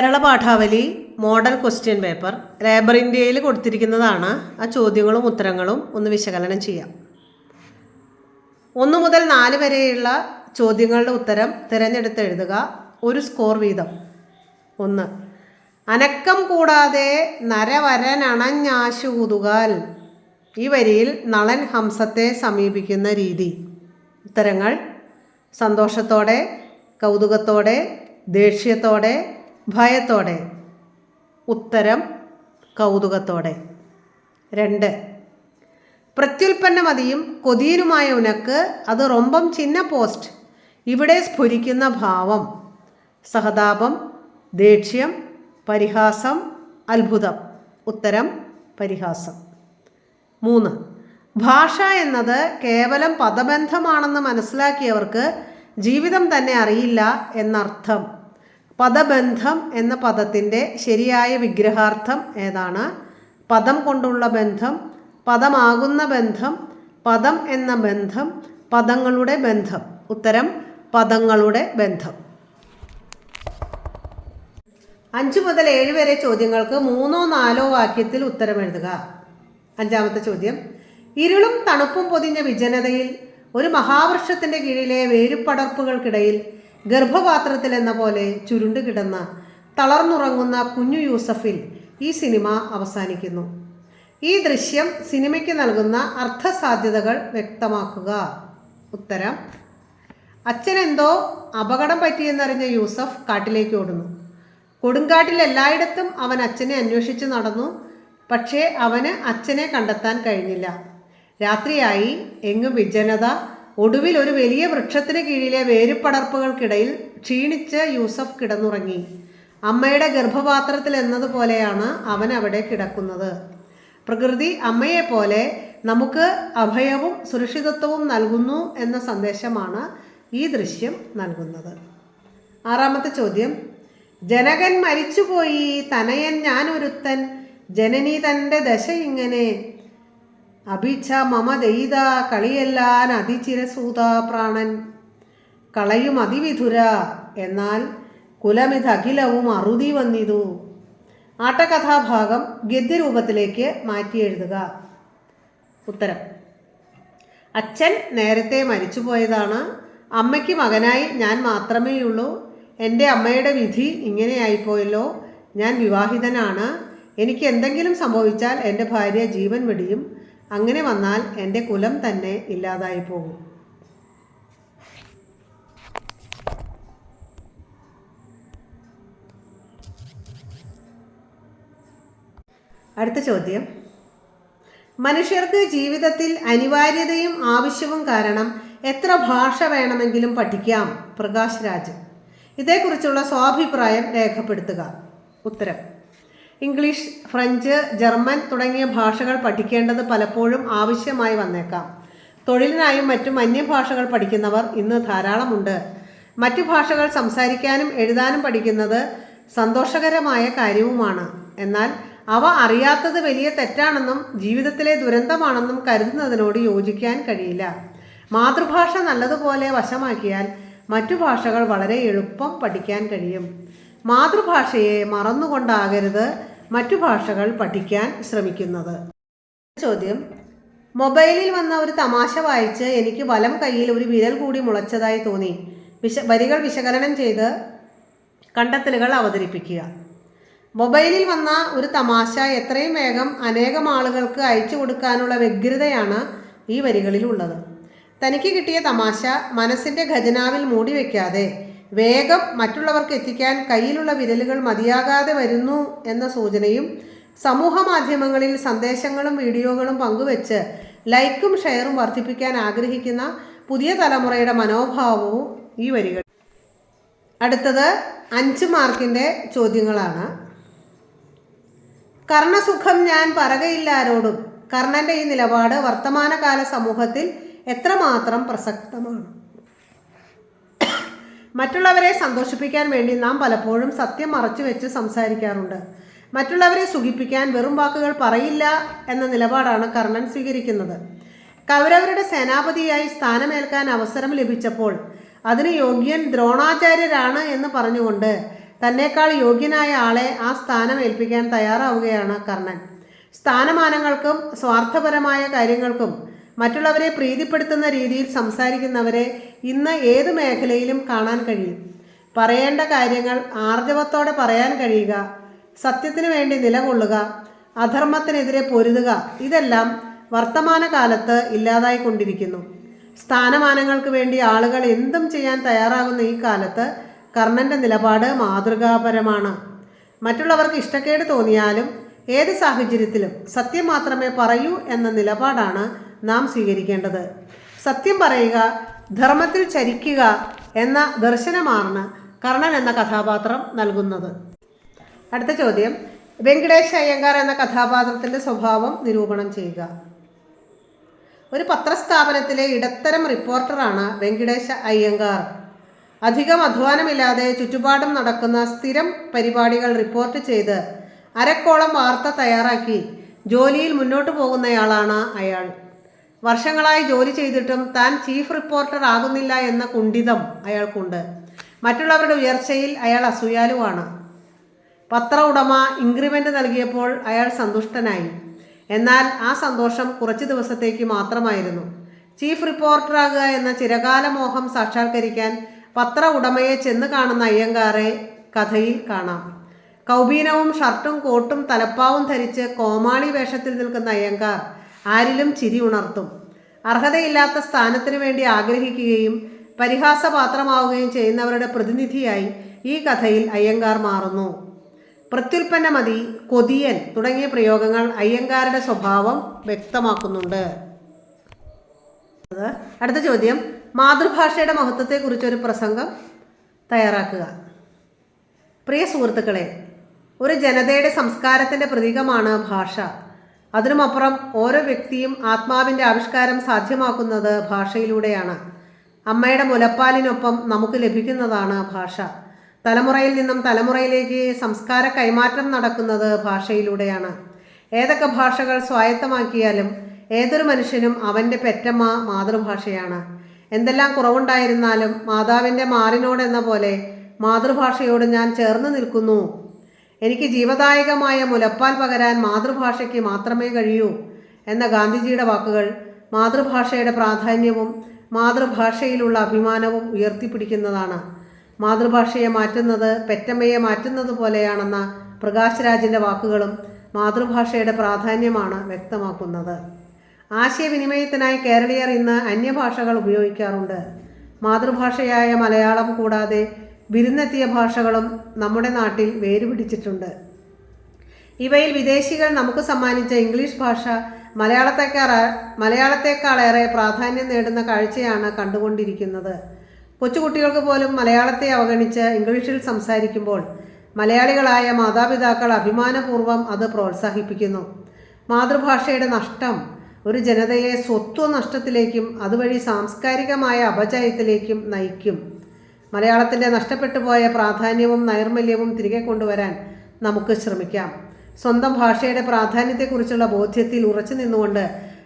Kerala Padavali model question paper Labour ഇന്ത്യയിൽ കൊടുത്തിരിക്കുന്നതാണ്. ആ ചോദ്യങ്ങളും ഉത്തരങ്ങളും ഒന്ന് വിശകലനം ചെയ്യാം. ഒന്ന് മുതൽ നാല് വരെയുള്ള ചോദ്യങ്ങളുടെ ഉത്തരം തിരഞ്ഞെടുത്ത് എഴുതുക. ഒരു സ്കോർ വീതം. ഒന്ന്. അനക്കം കൂടാതെ നരവരനണഞ്ഞാശൂതുകാൽ ഈ വരിയിൽ നളൻ ഹംസത്തെ സമീപിക്കുന്ന രീതി. ഉത്തരങ്ങൾ സന്തോഷത്തോടെ കൗതുകത്തോടെ ദേഷ്യത്തോടെ ഭയത്തോടെ. ഉത്തരം കൗതുകത്തോടെ. രണ്ട്. പ്രത്യുൽപ്പന്നമതിയും കൊതിയനുമായ ഉനക്ക് അത് റൊമ്പം ചിന്ന പോസ്റ്റ്. ഇവിടെ സ്ഫുരിക്കുന്ന ഭാവം. സഹതാപം ദേഷ്യം പരിഹാസം അത്ഭുതം. ഉത്തരം പരിഹാസം. മൂന്ന്. ഭാഷ എന്നത് കേവലം പദബന്ധമാണെന്ന് മനസ്സിലാക്കിയവർക്ക് ജീവിതം തന്നെ അറിയില്ല എന്നർത്ഥം. പദബന്ധം എന്ന പദത്തിന്റെ ശരിയായ വിഗ്രഹാർത്ഥം ഏതാണ്? പദം കൊണ്ടുള്ള ബന്ധം പദമാകുന്ന ബന്ധം പദം എന്ന ബന്ധം പദങ്ങളുടെ ബന്ധം. ഉത്തരം പദങ്ങളുടെ ബന്ധം. അഞ്ച് മുതൽ ഏഴ് വരെ ചോദ്യങ്ങൾക്ക് മൂന്നോ നാലോ വാക്യത്തിൽ ഉത്തരം എഴുതുക. അഞ്ചാമത്തെ ചോദ്യം. ഇരുളും തണുപ്പും പൊതിഞ്ഞ വിജനതയിൽ ഒരു മഹാവൃക്ഷത്തിന്റെ കീഴിലെ വേരുപടർപ്പുകൾക്കിടയിൽ ഗർഭപാത്രത്തിൽ എന്ന പോലെ ചുരുണ്ടു കിടന്ന തളർന്നുറങ്ങുന്ന കുഞ്ഞു യൂസഫിൽ ഈ സിനിമ അവസാനിക്കുന്നു. ഈ ദൃശ്യം സിനിമയ്ക്ക് നൽകുന്ന അർത്ഥസാധ്യതകൾ വ്യക്തമാക്കുക. ഉത്തരം അച്ഛനെന്തോ അപകടം പറ്റിയെന്നറിഞ്ഞ യൂസഫ് കാട്ടിലേക്ക് ഓടുന്നു. കൊടുങ്കാട്ടിൽ എല്ലായിടത്തും അവൻ അച്ഛനെ അന്വേഷിച്ച് നടന്നു പക്ഷേ അവന് അച്ഛനെ കണ്ടെത്താൻ കഴിഞ്ഞില്ല. രാത്രിയായി എങ്ങും വിജനത ഒടുവിൽ ഒരു വലിയ വൃക്ഷത്തിന് കീഴിലെ വേരുപടർപ്പുകൾക്കിടയിൽ ക്ഷീണിച്ച് യൂസഫ് കിടന്നുറങ്ങി. അമ്മയുടെ ഗർഭപാത്രത്തിൽ എന്നതുപോലെയാണ് അവൻ അവിടെ കിടക്കുന്നത്. പ്രകൃതി അമ്മയെപ്പോലെ നമുക്ക് അഭയവും സുരക്ഷിതത്വവും നൽകുന്നു എന്ന സന്ദേശമാണ് ഈ ദൃശ്യം നൽകുന്നത്. ആറാമത്തെ ചോദ്യം. ജനകൻ മരിച്ചുപോയി തനയൻ ഞാനൊരുത്തൻ ജനനി തന്റെ ദശ ഇങ്ങനെ അഭിച്ഛ മമ ദയിത കളിയെല്ലാൻ അതിചിരസൂത പ്രാണൻ. കളയും അതിവിധുര എന്നാൽ കുലമിതഖിലവും അറുതി വന്നിതു. ആട്ടകഥാഭാഗം ഗദ്യരൂപത്തിലേക്ക് മാറ്റി എഴുതുക. ഉത്തരം. അച്ഛൻ നേരത്തെ മരിച്ചുപോയതാണ് അമ്മയ്ക്ക് മകനായി ഞാൻ മാത്രമേയുള്ളൂ എന്റെ അമ്മയുടെ വിധി ഇങ്ങനെയായിപ്പോയല്ലോ. ഞാൻ വിവാഹിതനാണ്. എനിക്ക് എന്തെങ്കിലും സംഭവിച്ചാൽ എന്റെ ഭാര്യ ജീവൻ വെടിയും. അങ്ങനെ വന്നാൽ എന്റെ കുലം തന്നെ ഇല്ലാതായി പോകും. അടുത്ത ചോദ്യം. മനുഷ്യർക്ക് ജീവിതത്തിൽ അനിവാര്യതയും ആവശ്യവും കാരണം എത്ര ഭാഷ വേണമെങ്കിലും പഠിക്കാം പ്രകാശ് രാജ് ഇതേക്കുറിച്ചുള്ള സ്വാഭിപ്രായം രേഖപ്പെടുത്തുക. ഉത്തരം. ഇംഗ്ലീഷ് ഫ്രഞ്ച് ജർമ്മൻ തുടങ്ങിയ ഭാഷകൾ പഠിക്കേണ്ടത് പലപ്പോഴും ആവശ്യമായി വന്നേക്കാം. തൊഴിലിനായും മറ്റും അന്യഭാഷകൾ പഠിക്കുന്നവർ ഇന്ന് ധാരാളമുണ്ട്. മറ്റു ഭാഷകൾ സംസാരിക്കാനും എഴുതാനും പഠിക്കുന്നത് സന്തോഷകരമായ കാര്യവുമാണ്. എന്നാൽ അവ അറിയാത്തത് വലിയ തെറ്റാണെന്നും ജീവിതത്തിലെ ദുരന്തമാണെന്നും കരുതുന്നതിനോട് യോജിക്കാൻ കഴിയില്ല. മാതൃഭാഷ നല്ലതുപോലെ വശമാക്കിയാൽ മറ്റു ഭാഷകൾ വളരെ എളുപ്പം പഠിക്കാൻ കഴിയും. മാതൃഭാഷയെ മറന്നുകൊണ്ടാകരുത് മറ്റു ഭാഷകൾ പഠിക്കാൻ ശ്രമിക്കുന്നത്. ചോദ്യം. മൊബൈലിൽ വന്ന ഒരു തമാശ വായിച്ച് എനിക്ക് വലം കയ്യിൽ ഒരു വിരൽ കൂടി മുളച്ചതായി തോന്നി. വിശ വരികൾ വിശകലനം ചെയ്ത് കണ്ടെത്തലുകൾ അവതരിപ്പിക്കുക. മൊബൈലിൽ വന്ന ഒരു തമാശ എത്രയും വേഗം അനേകം ആളുകൾക്ക് അയച്ചു കൊടുക്കാനുള്ള വ്യഗ്രതയാണ് ഈ വരികളിലുള്ളത്. തനിക്ക് കിട്ടിയ തമാശ മനസ്സിന്റെ ഖജനാവിൽ മൂടി വയ്ക്കാതെ വേഗം മറ്റുള്ളവർക്ക് എത്തിക്കാൻ കയ്യിലുള്ള വിരലുകൾ മതിയാകാതെ വരുന്നു എന്ന സൂചനയും സമൂഹ മാധ്യമങ്ങളിൽ സന്ദേശങ്ങളും വീഡിയോകളും പങ്കുവെച്ച് ലൈക്കും ഷെയറും വർദ്ധിപ്പിക്കാൻ ആഗ്രഹിക്കുന്ന പുതിയ തലമുറയുടെ മനോഭാവവും ഈ വരികൾ. അടുത്തത് അഞ്ച് മാർക്കിന്റെ ചോദ്യങ്ങളാണ്. കർണസുഖം ഞാൻ പറകയില്ല ആരോടും കർണന്റെ ഈ നിലപാട് വർത്തമാനകാല സമൂഹത്തിൽ എത്രമാത്രം പ്രസക്തമാണ്? മറ്റുള്ളവരെ സന്തോഷിപ്പിക്കാൻ വേണ്ടി നാം പലപ്പോഴും സത്യം മറച്ചു വെച്ച് സംസാരിക്കാറുണ്ട്. മറ്റുള്ളവരെ സുഖിപ്പിക്കാൻ വെറും വാക്കുകൾ പറയില്ല എന്ന നിലപാടാണ് കർണൻ സ്വീകരിക്കുന്നത്. കൗരവരുടെ സേനാപതിയായി സ്ഥാനമേൽക്കാൻ അവസരം ലഭിച്ചപ്പോൾ അതിന് യോഗ്യൻ ദ്രോണാചാര്യരാണ് എന്ന് പറഞ്ഞുകൊണ്ട് തന്നെക്കാൾ യോഗ്യനായ ആളെ ആ സ്ഥാനം ഏൽപ്പിക്കാൻ തയ്യാറാവുകയാണ് കർണൻ. സ്ഥാനമാനങ്ങൾക്കും സ്വാർത്ഥപരമായ കാര്യങ്ങൾക്കും മറ്റുള്ളവരെ പ്രീതിപ്പെടുത്തുന്ന രീതിയിൽ സംസാരിക്കുന്നവരെ ഇന്ന് ഏത് മേഖലയിലും കാണാൻ കഴിയും. പറയേണ്ട കാര്യങ്ങൾ ആർജവത്തോടെ പറയാൻ കഴിയുക സത്യത്തിനു വേണ്ടി നിലകൊള്ളുക അധർമ്മത്തിനെതിരെ പൊരുതുക ഇതെല്ലാം വർത്തമാനകാലത്ത് ഇല്ലാതായിക്കൊണ്ടിരിക്കുന്നു. സ്ഥാനമാനങ്ങൾക്ക് വേണ്ടി ആളുകൾ എന്തും ചെയ്യാൻ തയ്യാറാകുന്ന ഈ കാലത്ത് കർണന്റെ നിലപാട് മാതൃകാപരമാണ്. മറ്റുള്ളവർക്ക് ഇഷ്ടക്കേട് തോന്നിയാലും ഏത് സാഹചര്യത്തിലും സത്യം മാത്രമേ പറയൂ എന്ന നിലപാടാണ് നാം സ്വീകരിക്കേണ്ടത്. സത്യം പറയുക ധർമ്മത്തിൽ ചരിക്കുക എന്ന ദർശനമാണ് കർണൻ എന്ന കഥാപാത്രം നൽകുന്നത്. അടുത്ത ചോദ്യം. വെങ്കടേഷ് അയ്യങ്കാർ എന്ന കഥാപാത്രത്തിന്റെ സ്വഭാവം നിരൂപണം ചെയ്യുക. ഒരു പത്രസ്ഥാപനത്തിലെ ഇടത്തരം റിപ്പോർട്ടറാണ് വെങ്കടേഷ് അയ്യങ്കാർ. അധികം അധ്വാനമില്ലാതെ ചുറ്റുപാടും നടക്കുന്ന സ്ഥിരം പരിപാടികൾ റിപ്പോർട്ട് ചെയ്ത് അരക്കോളം വാർത്ത തയ്യാറാക്കി ജോലിയിൽ മുന്നോട്ട് പോകുന്നയാളാണ് അയാൾ. വർഷങ്ങളായി ജോലി ചെയ്തിട്ടും താൻ ചീഫ് റിപ്പോർട്ടർ ആകുന്നില്ല എന്ന കുണ്ഠിതം അയാൾക്കുണ്ട്. മറ്റുള്ളവരുടെ ഉയർച്ചയിൽ അയാൾ അസൂയാലുവാണ്. പത്ര ഉടമ ഇൻക്രിമെന്റ് നൽകിയപ്പോൾ അയാൾ സന്തുഷ്ടനായി. എന്നാൽ ആ സന്തോഷം കുറച്ച് ദിവസത്തേക്ക് മാത്രമായിരുന്നു. ചീഫ് റിപ്പോർട്ടറാകുക എന്ന ചിരകാല മോഹം സാക്ഷാത്കരിക്കാൻ പത്ര ഉടമയെ ചെന്ന് കാണുന്ന അയ്യങ്കാറെ കഥയിൽ കാണാം. കൗബീനവും ഷർട്ടും കോട്ടും തലപ്പാവും ധരിച്ച് കോമാളി വേഷത്തിൽ നിൽക്കുന്ന അയ്യങ്കാർ ആരിലും ചിരി ഉണർത്തും. അർഹതയില്ലാത്ത സ്ഥാനത്തിനു വേണ്ടി ആഗ്രഹിക്കുകയും പരിഹാസപാത്രമാവുകയും ചെയ്യുന്നവരുടെ പ്രതിനിധിയായി ഈ കഥയിൽ അയ്യങ്കാർ മാറുന്നു. പ്രത്യുൽപ്പന്നമതി കൊതിയൻ തുടങ്ങിയ പ്രയോഗങ്ങൾ അയ്യങ്കാരുടെ സ്വഭാവം വ്യക്തമാക്കുന്നുണ്ട്. അടുത്ത ചോദ്യം. മാതൃഭാഷയുടെ മഹത്വത്തെക്കുറിച്ചൊരു പ്രസംഗം തയ്യാറാക്കുക. പ്രിയ സുഹൃത്തുക്കളെ ഒരു ജനതയുടെ സംസ്കാരത്തിന്റെ പ്രതീകമാണ് ഭാഷ. അതിനുമപ്പുറം ഓരോ വ്യക്തിയും ആത്മാവിന്റെ ആവിഷ്കാരം സാധ്യമാക്കുന്നത് ഭാഷയിലൂടെയാണ്. അമ്മയുടെ മുലപ്പാലിനൊപ്പം നമുക്ക് ലഭിക്കുന്നതാണ് ഭാഷ. തലമുറയിൽ നിന്നും തലമുറയിലേക്ക് സംസ്കാര കൈമാറ്റം നടക്കുന്നത് ഭാഷയിലൂടെയാണ്. ഏതൊക്കെ ഭാഷകൾ സ്വായത്തമാക്കിയാലും ഏതൊരു മനുഷ്യനും അവന്റെ പെറ്റമ്മ മാതൃഭാഷയാണ്. എന്തെല്ലാം കുറവുണ്ടായിരുന്നാലും മാതാവിന്റെ മാറിനോടെന്ന പോലെ മാതൃഭാഷയോട് ഞാൻ ചേർന്ന് നിൽക്കുന്നു. എനിക്ക് ജീവദായകമായ മുലപ്പാൽ പകരാൻ മാതൃഭാഷയ്ക്ക് മാത്രമേ കഴിയൂ എന്ന ഗാന്ധിജിയുടെ വാക്കുകൾ മാതൃഭാഷയുടെ പ്രാധാന്യവും മാതൃഭാഷയിലുള്ള അഭിമാനവും ഉയർത്തിപ്പിടിക്കുന്നതാണ്. മാതൃഭാഷയെ മാറ്റുന്നത് പെറ്റമ്മയെ മാറ്റുന്നത് പോലെയാണെന്ന പ്രകാശ് രാജിന്റെ വാക്കുകളും മാതൃഭാഷയുടെ പ്രാധാന്യമാണ് വ്യക്തമാക്കുന്നത്. ആശയവിനിമയത്തിനായി കേരളീയർ ഇന്ന് അന്യഭാഷകൾ ഉപയോഗിക്കാറുണ്ട്. മാതൃഭാഷയായ മലയാളം കൂടാതെ വിരുന്നെത്തിയ ഭാഷകളും നമ്മുടെ നാട്ടിൽ വേരുപിടിച്ചിട്ടുണ്ട്. ഇവയിൽ വിദേശികൾ നമുക്ക് സമ്മാനിച്ച ഇംഗ്ലീഷ് ഭാഷ മലയാളത്തെക്കാൾ മലയാളത്തെക്കാളേറെ പ്രാധാന്യം നേടുന്ന കാഴ്ചയാണ് കണ്ടുകൊണ്ടിരിക്കുന്നത്. കൊച്ചുകുട്ടികൾക്ക് പോലും മലയാളത്തെ അവഗണിച്ച് ഇംഗ്ലീഷിൽ സംസാരിക്കുമ്പോൾ മലയാളികളായ മാതാപിതാക്കൾ അഭിമാനപൂർവം അത് പ്രോത്സാഹിപ്പിക്കുന്നു. മാതൃഭാഷയുടെ നഷ്ടം ഒരു ജനതയെ സ്വത്വ നഷ്ടത്തിലേക്കും അതുവഴി സാംസ്കാരികമായ അപചയത്തിലേക്കും നയിക്കും. മലയാളത്തിന്റെ നഷ്ടപ്പെട്ടു പോയ പ്രാധാന്യവും നൈർമല്യവും തിരികെ കൊണ്ടുവരാൻ നമുക്ക് ശ്രമിക്കാം. സ്വന്തം ഭാഷയുടെ പ്രാധാന്യത്തെക്കുറിച്ചുള്ള ബോധ്യത്തിൽ ഉറച്ചു നിന്നുകൊണ്ട്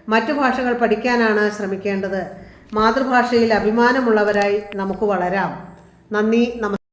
മറ്റു ഭാഷകൾ പഠിക്കാനാണ് ശ്രമിക്കേണ്ടത്. മാതൃഭാഷയിൽ അഭിമാനമുള്ളവരായി നമുക്ക് വളരാം. നന്ദി നമസ്കാരം